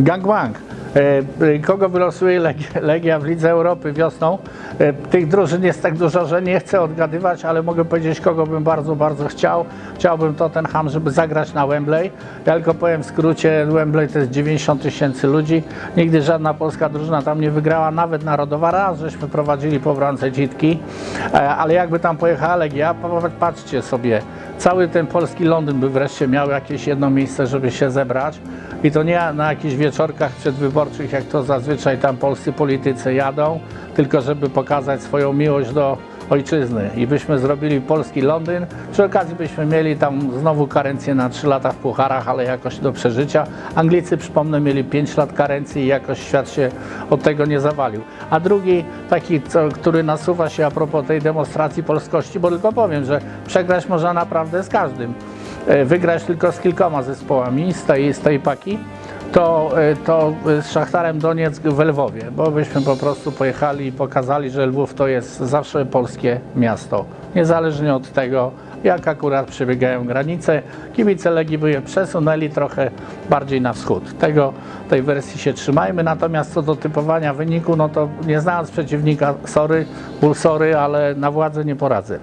Gangbang. E, e, Kogo wylosuje Legia, w Lidze Europy wiosną? E, Tych drużyn jest tak dużo, że nie chcę odgadywać, ale mogę powiedzieć, kogo bym bardzo, bardzo chciał. Chciałbym Tottenham, żeby zagrać na Wembley. Ja tylko powiem w skrócie, Wembley to jest 90 tysięcy ludzi. Nigdy żadna polska drużyna tam nie wygrała, nawet narodowa. Raz żeśmy prowadzili po bramce dzitki, ale jakby tam pojechała Legia, patrzcie sobie, cały ten polski Londyn by wreszcie miał jakieś jedno miejsce, żeby się zebrać. I to nie na jakichś wieczorkach przedwyborczych, jak to zazwyczaj tam polscy politycy jadą, tylko żeby pokazać swoją miłość do ojczyzny. I byśmy zrobili polski Londyn. Przy okazji byśmy mieli tam znowu karencję na 3 lata w pucharach, ale jakoś do przeżycia. Anglicy, przypomnę, mieli 5 lat karencji i jakoś świat się od tego nie zawalił. A drugi, taki, co, który nasuwa się a propos tej demonstracji polskości, bo tylko powiem, że przegrać można naprawdę z każdym. E, Wygrać tylko z kilkoma zespołami z tej, z tej paki to, e, to z Szachtarem Donieck w Lwowie, bo byśmy po prostu pojechali i pokazali, że Lwów to jest zawsze polskie miasto. Niezależnie od tego, jak akurat przebiegają granice, kibice Legii by je przesunęli trochę bardziej na wschód. Tego, tej wersji się trzymajmy, natomiast co do typowania wyniku, no to nie znając przeciwnika, sorry, ból sorry, ale na władzę nie poradzę.